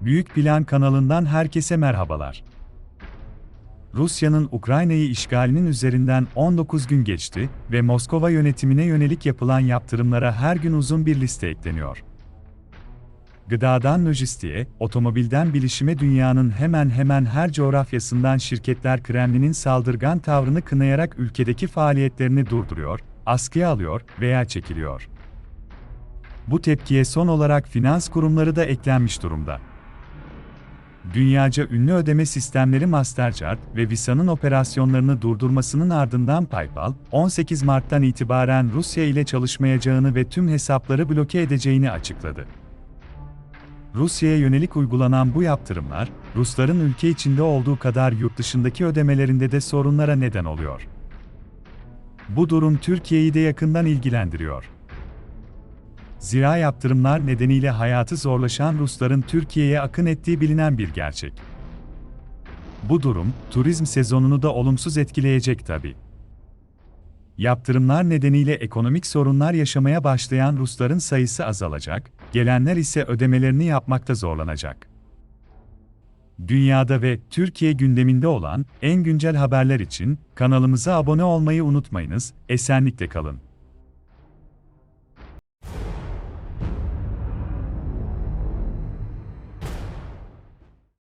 Büyük Plan kanalından herkese merhabalar. Rusya'nın Ukrayna'yı işgalinin üzerinden 19 gün geçti ve Moskova yönetimine yönelik yapılan yaptırımlara her gün uzun bir liste ekleniyor. Gıdadan lojistiğe, otomobilden bilişime dünyanın hemen hemen her coğrafyasından şirketler Kremlin'in saldırgan tavrını kınayarak ülkedeki faaliyetlerini durduruyor, askıya alıyor veya çekiliyor. Bu tepkiye son olarak finans kurumları da eklenmiş durumda. Dünyaca ünlü ödeme sistemleri Mastercard ve Visa'nın operasyonlarını durdurmasının ardından PayPal, 18 Mart'tan itibaren Rusya ile çalışmayacağını ve tüm hesapları bloke edeceğini açıkladı. Rusya'ya yönelik uygulanan bu yaptırımlar, Rusların ülke içinde olduğu kadar yurt dışındaki ödemelerinde de sorunlara neden oluyor. Bu durum Türkiye'yi de yakından ilgilendiriyor. Zira yaptırımlar nedeniyle hayatı zorlaşan Rusların Türkiye'ye akın ettiği bilinen bir gerçek. Bu durum, turizm sezonunu da olumsuz etkileyecek tabii. Yaptırımlar nedeniyle ekonomik sorunlar yaşamaya başlayan Rusların sayısı azalacak, gelenler ise ödemelerini yapmakta zorlanacak. Dünyada ve Türkiye gündeminde olan en güncel haberler için kanalımıza abone olmayı unutmayınız, esenlikle kalın.